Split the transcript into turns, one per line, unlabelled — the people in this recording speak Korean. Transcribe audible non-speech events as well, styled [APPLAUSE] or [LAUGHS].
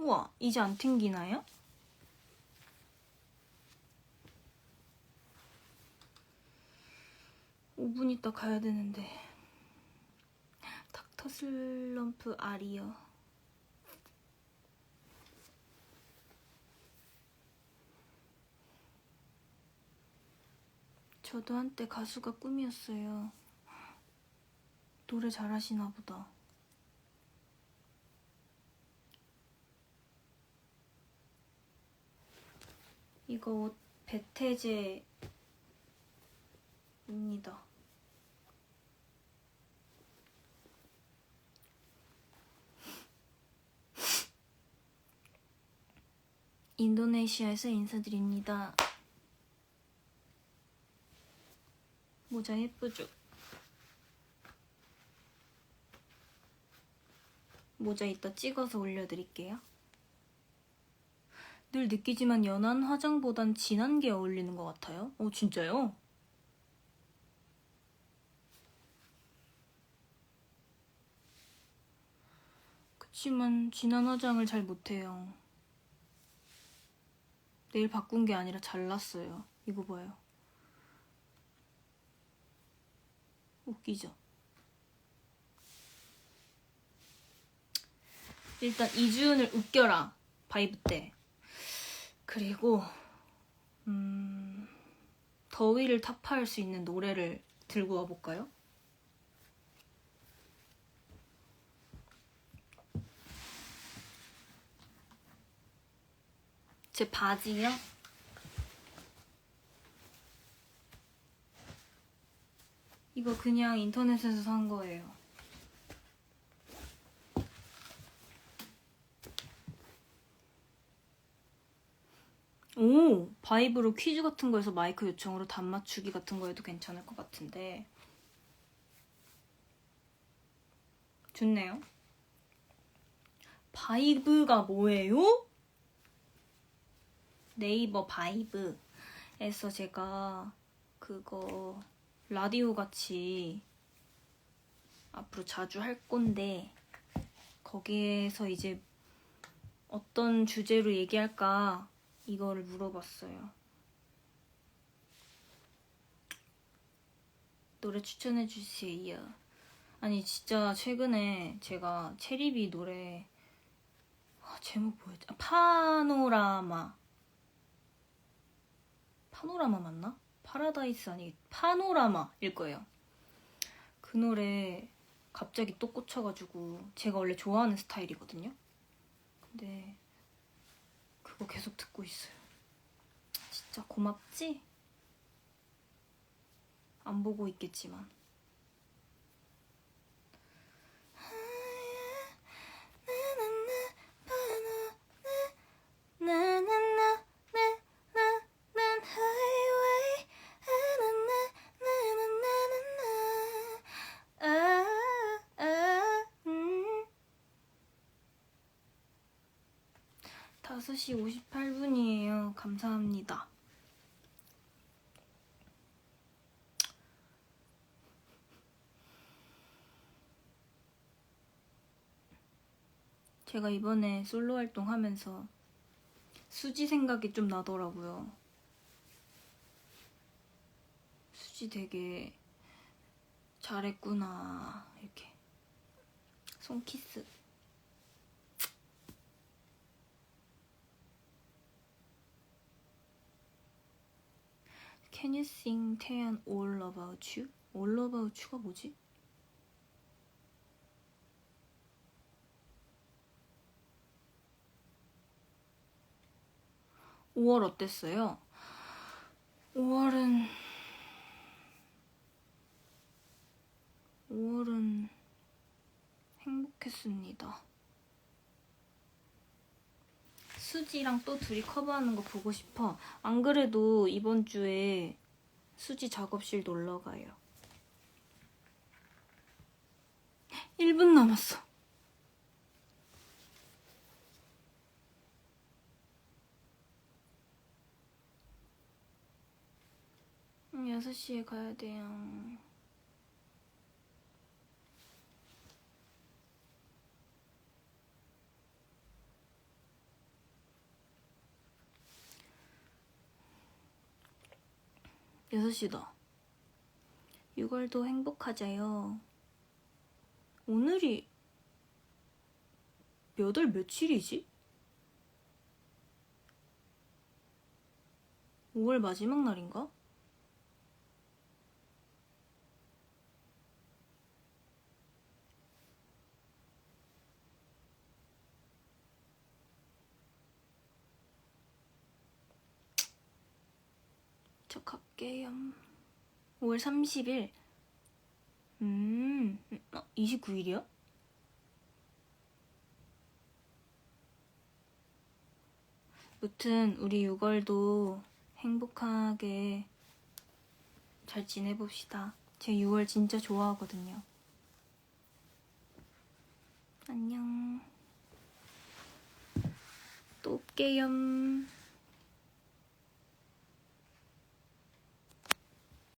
우와, 이제 안 튕기나요? 오분 있다 가야 되는데. 닥터 슬럼프 아리어. 저도 한때 가수가 꿈이었어요. 노래 잘하시나 보다. 이거 옷 배태제입니다. [LAUGHS] 인도네시아에서 인사드립니다. 모자 예쁘죠? 모자 이따 찍어서 올려드릴게요. 늘 느끼지만 연한 화장보단 진한 게 어울리는 것 같아요. 어, 진짜요? 그치만 진한 화장을 잘 못해요. 내일 바꾼 게 아니라 잘랐어요. 이거 봐요. 웃기죠? 일단 이주은을 웃겨라 바이브 때 그리고 음, 더위를 타파할 수 있는 노래를 들고 와볼까요? 제 바지요? 이거 그냥 인터넷에서 산 거예요. 오! 바이브로 퀴즈 같은 거에서 마이크 요청으로 답 맞추기 같은 거에도 괜찮을 것 같은데. 좋네요. 바이브가 뭐예요? 네이버 바이브에서 제가 그거 라디오 같이 앞으로 자주 할 건데 거기에서 이제 어떤 주제로 얘기할까 이거를 물어봤어요. 노래 추천해 주세요. 아니 진짜 최근에 제가 체리비 노래 아, 제목 뭐였지? 아, 파노라마 파노라마 맞나? 파라다이스 아니 파노라마일 거예요. 그 노래 갑자기 또 꽂혀가지고 제가 원래 좋아하는 스타일이거든요. 근데 그거 계속 듣고 있어요. 진짜 고맙지? 안 보고 있겠지만. 다섯 시 58분이에요. 감사합니다. 제가 이번에 솔로 활동하면서 수지 생각이 좀 나더라고요. 수지 되게 잘했구나. 이렇게. 손키스. Can you sing 태연 All About You? All About You가 뭐지? (5월) 어땠어요? (5월은) (5월은) 행복했습니다 수지랑 또 둘이 커버하는 거 보고 싶어. 안 그래도 이번 주에 수지 작업실 놀러 가요. 1분 남았어. 음, 6시에 가야 돼요. 6시다. 6월도 행복하자요. 오늘이 몇 월 며칠이지? 5월 마지막 날인가? 저 갈게요. 5월 30일. 음, 어, 29일이요? 무튼 우리 6월도 행복하게 잘 지내봅시다. 제 6월 진짜 좋아하거든요. 안녕. 또 올게요.